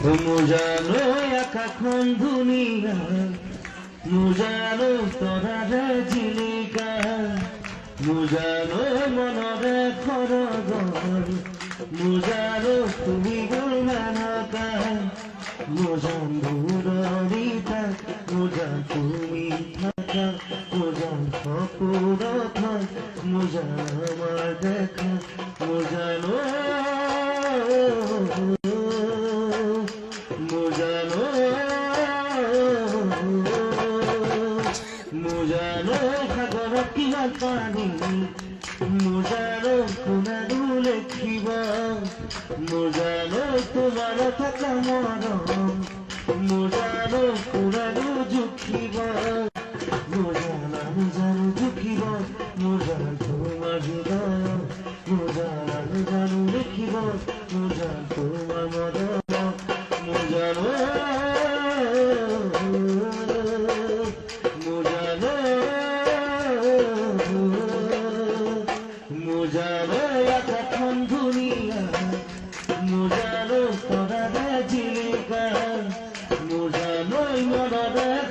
মুজানো একাখন দুনিয়া মুজানো তরারে জিলিকা মুজানো মনরে খরগর মুজানো তুমি গুণানকা মুজান দূরিতা মুজান তুমি থাকা মুজান সপুর থাক মুজান আমার দেখা মুজানো মুজানো মুজানো সাগর কিমান পানী মুজানো কোনাৰো লেখিব? মুজানো তোমাৰ থকা মৰম মুজানো কোনাৰো জুখিব? মুজানা মুজানো জুখিব? মুজান তোমাৰ হৃদয়? মুজানা মুজানো লেখিব? মুজান তোমাৰ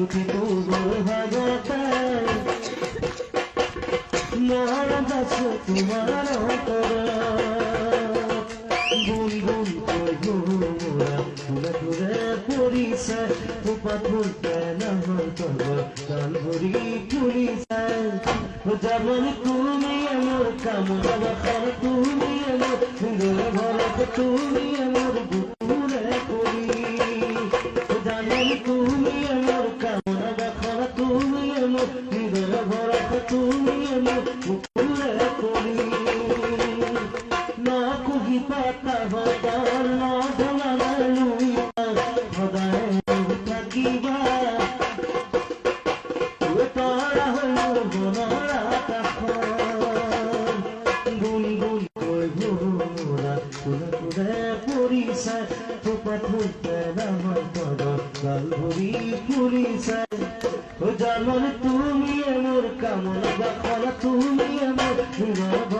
ভাগত পুথিটো ভাগতে মৰম আছে তোমাৰ অন্তৰত গুণ গুণ কৈ ঘূৰা ফুলে ফুলে পৰিছে থোপা ফুলতে নামৰ তলত গান ভৰি তুমি মোৰ কামনা তুমি মোৰ হৃদয় তুমি জানন তুমি মোৰ কামনা বাসনা তুমি মোৰ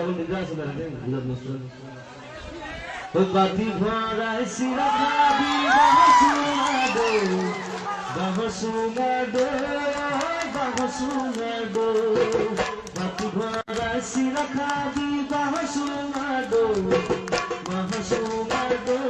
Kalau tidak sebenarnya tidak muslim. Bupati Barai Sirakabi Bahasumado Bahasumado Bahasumado Bupati Barai Sirakabi Bahasumado Bahasumado Bahasumado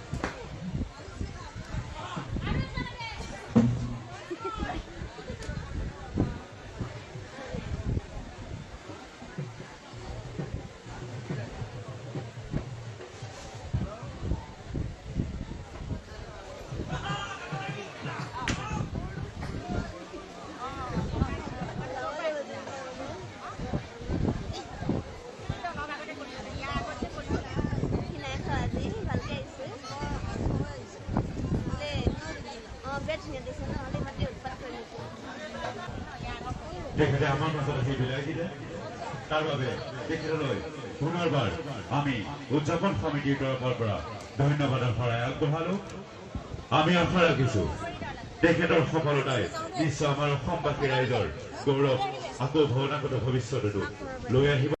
তেখেতে আমাৰ মাজত আহি বিলাই তাৰ বাবে তেখেতলৈ পুনৰবাৰ আমি উদযাপন সমিতিৰ তৰফৰ পৰা ধন্যবাদৰ শৰাই আগবঢ়ালো আমি আশা ৰাখিছো তেখেতৰ সফলতাই নিশ্চয় আমাৰ অসমবাসী ৰাইজৰ গৌৰৱ আকৌ ভৱনাগত ভৱিষ্যততো লৈ আহিব